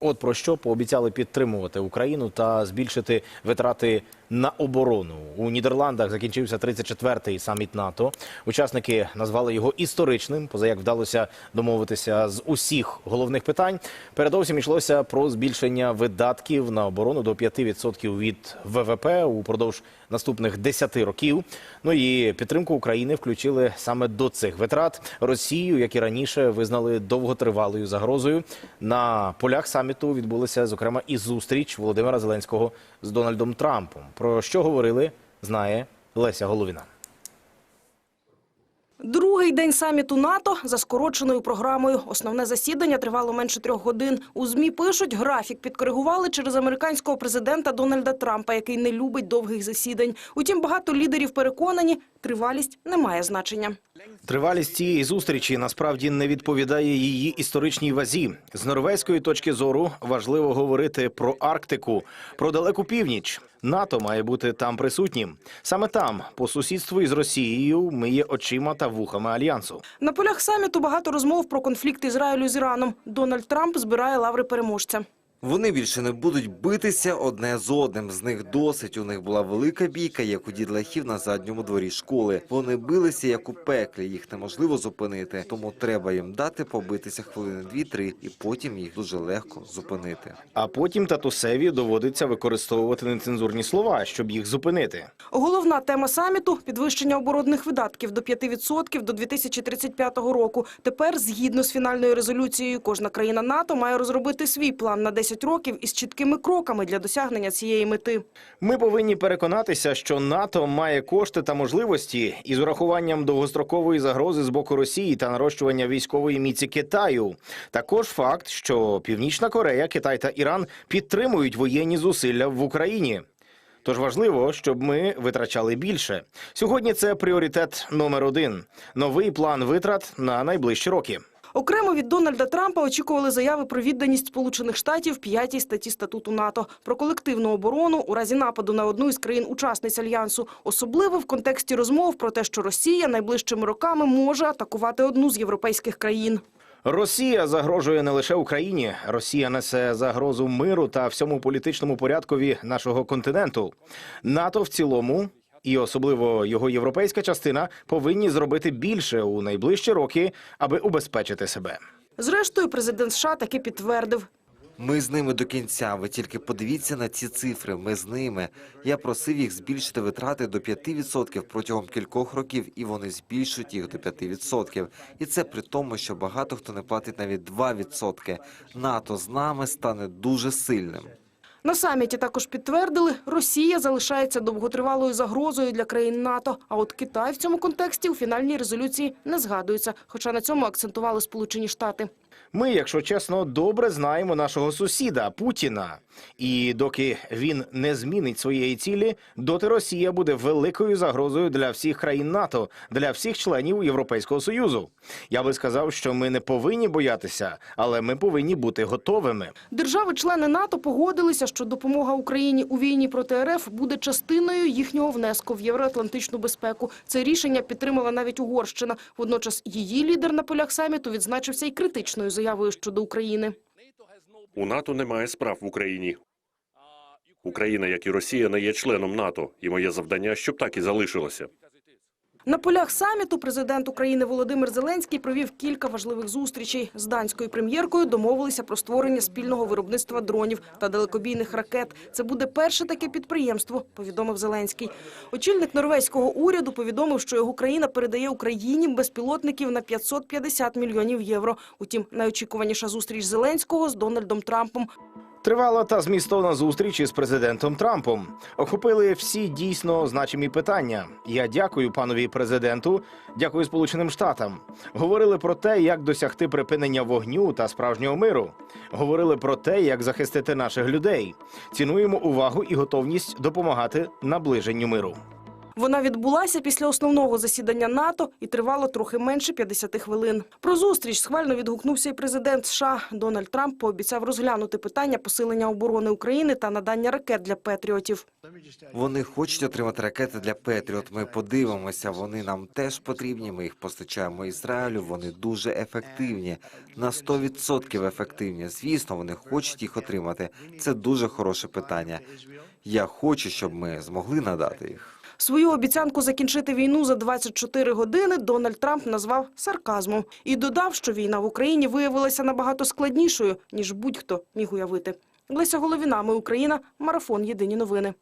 От про що пообіцяли підтримувати Україну та збільшити витрати на оборону. У Нідерландах закінчився 34-й саміт НАТО. Учасники назвали його історичним, поза як вдалося домовитися з усіх головних питань. Передовсім йшлося про збільшення видатків на оборону до 5% від ВВП упродовж наступних 10 років. Ну і підтримку України включили саме до цих витрат Росію, як і раніше, визнали довготривалою загрозою. На полях саміту відбулася зокрема і зустріч Володимира Зеленського з Дональдом Трампом. Про що говорили, знає Леся Головіна. Другий день саміту НАТО за скороченою програмою. Основне засідання тривало менше трьох годин. У ЗМІ пишуть, графік підкоригували через американського президента Дональда Трампа, який не любить довгих засідань. Утім, багато лідерів переконані, тривалість не має значення. Тривалість цієї зустрічі насправді не відповідає її історичній вазі. З норвезької точки зору важливо говорити про Арктику, про далеку північ. НАТО має бути там присутнім. Саме там, по сусідству із Росією, ми є очима та вухами альянсу. На полях саміту багато розмов про конфлікт Ізраїлю з Іраном. Дональд Трамп збирає лаври переможця. Вони більше не будуть битися одне з одним. З них досить. У них була велика бійка, як у дідлахів на задньому дворі школи. Вони билися як у пеклі. Їх неможливо зупинити. Тому треба їм дати побитися хвилини дві-три, і потім їх дуже легко зупинити. А потім татусеві доводиться використовувати нецензурні слова, щоб їх зупинити. Головна тема саміту – підвищення оборонних видатків до 5% до 2035 року. Тепер, згідно з фінальною резолюцією, кожна країна НАТО має розробити свій план на 10 років із чіткими кроками для досягнення цієї мети. Ми повинні переконатися, що НАТО має кошти та можливості із урахуванням довгострокової загрози з боку Росії та нарощування військової міці Китаю. Також факт, що Північна Корея, Китай та Іран підтримують воєнні зусилля в Україні. Тож важливо, щоб ми витрачали більше. Сьогодні це пріоритет номер один. Новий план витрат на найближчі роки. Окремо від Дональда Трампа очікували заяви про відданість Сполучених Штатів п'ятій статті статуту НАТО про колективну оборону у разі нападу на одну із країн-учасниць альянсу, особливо в контексті розмов про те, що Росія найближчими роками може атакувати одну з європейських країн. Росія загрожує не лише Україні. Росія несе загрозу миру та всьому політичному порядкові нашого континенту. НАТО в цілому. І особливо його європейська частина повинні зробити більше у найближчі роки, аби убезпечити себе. Зрештою, президент США таки підтвердив. Ми з ними до кінця. Ви тільки подивіться на ці цифри. Ми з ними. Я просив їх збільшити витрати до 5% протягом кількох років, і вони збільшують їх до 5%. І це при тому, що багато хто не платить навіть 2%. НАТО з нами стане дуже сильним. На саміті також підтвердили, Росія залишається довготривалою загрозою для країн НАТО. А от Китай в цьому контексті у фінальній резолюції не згадується, хоча на цьому акцентували Сполучені Штати. Ми, якщо чесно, добре знаємо нашого сусіда Путіна. І доки він не змінить своєї цілі, доти Росія буде великою загрозою для всіх країн НАТО, для всіх членів Європейського союзу. Я би сказав, що ми не повинні боятися, але ми повинні бути готовими. Держави-члени НАТО погодилися, що допомога Україні у війні проти РФ буде частиною їхнього внеску в євроатлантичну безпеку. Це рішення підтримала навіть Угорщина. Водночас її лідер на полях саміту відзначився й критичною заявою щодо України. У НАТО немає справ в Україні. Україна, як і Росія, не є членом НАТО, і моє завдання, щоб так і залишилося. На полях саміту президент України Володимир Зеленський провів кілька важливих зустрічей. З данською прем'єркою домовилися про створення спільного виробництва дронів та далекобійних ракет. Це буде перше таке підприємство, повідомив Зеленський. Очільник норвезького уряду повідомив, що його країна передає Україні безпілотників на 550 мільйонів євро. Утім, найочікуваніша зустріч Зеленського з Дональдом Трампом. Тривала та змістовна зустріч із президентом Трампом. Охопили всі дійсно значимі питання. Я дякую панові президенту, дякую Сполученим Штатам. Говорили про те, як досягти припинення вогню та справжнього миру. Говорили про те, як захистити наших людей. Цінуємо увагу і готовність допомагати наближенню миру. Вона відбулася після основного засідання НАТО і тривала трохи менше 50 хвилин. Про зустріч схвально відгукнувся і президент США. Дональд Трамп пообіцяв розглянути питання посилення оборони України та надання ракет для патріотів. Вони хочуть отримати ракети для Петріот. Ми подивимося. Вони нам теж потрібні. Ми їх постачаємо Ізраїлю. Вони дуже ефективні, на 100% ефективні. Звісно, вони хочуть їх отримати. Це дуже хороше питання. Я хочу, щоб ми змогли надати їх. Свою обіцянку закінчити війну за 24 години Дональд Трамп назвав сарказмом і додав, що війна в Україні виявилася набагато складнішою, ніж будь-хто міг уявити. Леся Головіна, ми Україна, марафон Єдині новини.